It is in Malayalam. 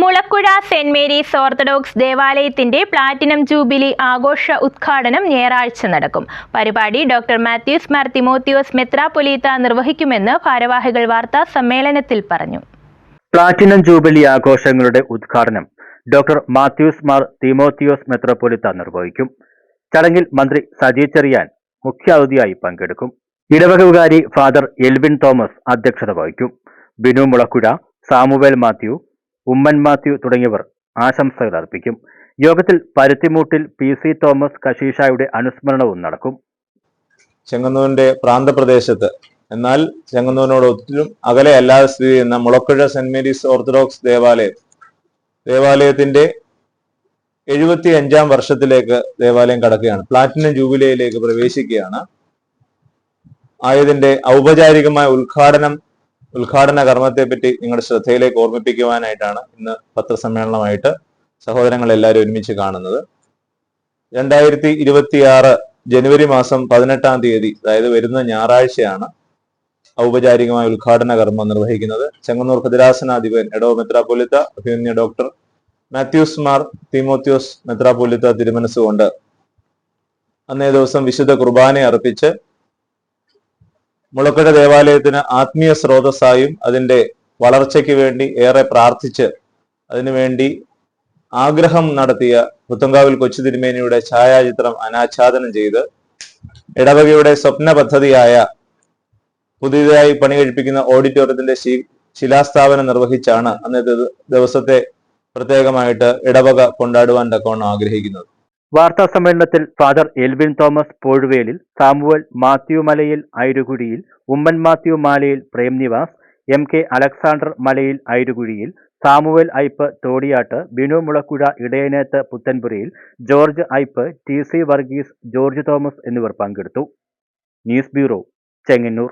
മുളക്കുഴ സെന്റ് മേരീസ് ഓർത്തഡോക്സ് ദേവാലയത്തിന്റെ പ്ലാറ്റിനം ജൂബിലി ആഘോഷ ഉദ്ഘാടനം ഞായറാഴ്ച നടക്കും. പരിപാടി ഡോക്ടർ മാത്യൂസ് മാർ തിമോത്തിയോസ് മെത്രാപൊലീത്ത നിർവഹിക്കുമെന്ന് ഭാരവാഹികൾ വാർത്താ സമ്മേളനത്തിൽ പറഞ്ഞു. പ്ലാറ്റിനം ജൂബിലി ആഘോഷങ്ങളുടെ ഉദ്ഘാടനം ഡോക്ടർ മാത്യൂസ് മാർ തിമോത്തിയോസ് മെത്രോപൊലിത്ത നിർവഹിക്കും. ചടങ്ങിൽ മന്ത്രി സജി ചെറിയാൻ മുഖ്യാതിഥിയായി പങ്കെടുക്കും. ഇടവകവുകാരി ഫാദർ എൽവിൻ തോമസ് അധ്യക്ഷത വഹിക്കും. ബിനു മുളക്കുഴ സാമുവേൽ മാത്യു ഉമ്മൻ മാത്യു തുടങ്ങിയവർ ആശംസകൾ അർപ്പിക്കും. യോഗത്തിൽ പരുത്തിമൂട്ടിൽ പി സി തോമസ് കശീഷായുടെ അനുസ്മരണവും നടക്കും. ചെങ്ങന്നൂരിന്റെ പ്രാന്തപ്രദേശത്ത്. എന്നാൽ ചെങ്ങന്നൂരിനോട് ഒത്തിരി അകലെ അല്ലാതെ സ്ഥിതി ചെയ്യുന്ന മുളക്കുഴ സെന്റ് മേരീസ് ഓർത്തഡോക്സ് ദേവാലയം. ദേവാലയത്തിന്റെ എഴുപത്തി അഞ്ചാം വർഷത്തിലേക്ക് ദേവാലയം കടക്കുകയാണ്. പ്ലാറ്റിനം ജൂബിലിയിലേക്ക് പ്രവേശിക്കുകയാണ്. ആയതിന്റെ ഔപചാരികമായ ഉദ്ഘാടനം ഉദ്ഘാടന കർമ്മത്തെപ്പറ്റി നിങ്ങളുടെ ശ്രദ്ധയിലേക്ക് ഓർമ്മിപ്പിക്കുവാനായിട്ടാണ് ഇന്ന് പത്രസമ്മേളനമായിട്ട് സഹോദരങ്ങൾ എല്ലാവരും ഒരുമിച്ച് കാണുന്നത്. രണ്ടായിരത്തി ഇരുപത്തിയാറ് ജനുവരി മാസം പതിനെട്ടാം തീയതി അതായത് വരുന്ന ഞായറാഴ്ചയാണ് ഔപചാരികമായ ഉദ്ഘാടന കർമ്മം നിർവഹിക്കുന്നത്. ചെങ്ങന്നൂർ ഭദ്രാസനാധിപൻ എഡോ മെത്രാപ്പൊലിത്ത അഭിമന്യ ഡോക്ടർ മാത്യൂസ് മാർ തിമോത്യോസ് മെത്രാപ്പൊലിത്ത തിരുമനസ്സുകൊണ്ട് അന്നേ ദിവസം വിശുദ്ധ കുർബാന അർപ്പിച്ച് മുളക്കട ദേവാലയത്തിന് ആത്മീയ സ്രോതസ്സായും അതിന്റെ വളർച്ചയ്ക്ക് വേണ്ടി ഏറെ പ്രാർത്ഥിച്ച് അതിനുവേണ്ടി ആഗ്രഹം നടത്തിയ പുത്തങ്കാവിൽ കൊച്ചു തിരുമേനിയുടെ ഛായാചിത്രം അനാച്ഛാദനം ചെയ്ത് ഇടവകയുടെ സ്വപ്ന പദ്ധതിയായ പുതിയതായി പണി കഴിപ്പിക്കുന്ന ഓഡിറ്റോറിയത്തിന്റെ ശിലാസ്ഥാപനം നിർവഹിച്ചാണ് അന്നത്തെ ദിവസത്തെ പ്രത്യേകമായിട്ട് ഇടവക കൊണ്ടാടുവാൻ തക്കവണ്ണം ആഗ്രഹിക്കുന്നത്. വാർത്താ സമ്മേളനത്തിൽ father Elvin Thomas Pozhuvelil Samuel Mathew Malayil Airukuzhiyil Oommen Mathew Malayil Premnivas M K Alexander മലയിൽ ഐരുകുഴിയിൽ Samuel Ipe തോടിയാട്ട് Binu Mulakuzha ഇടയനേത്ത് Puthenpurayil George Ipe T C Varghese George Thomas എന്നിവർ പങ്കെടുത്തു. News bureau Chengannur.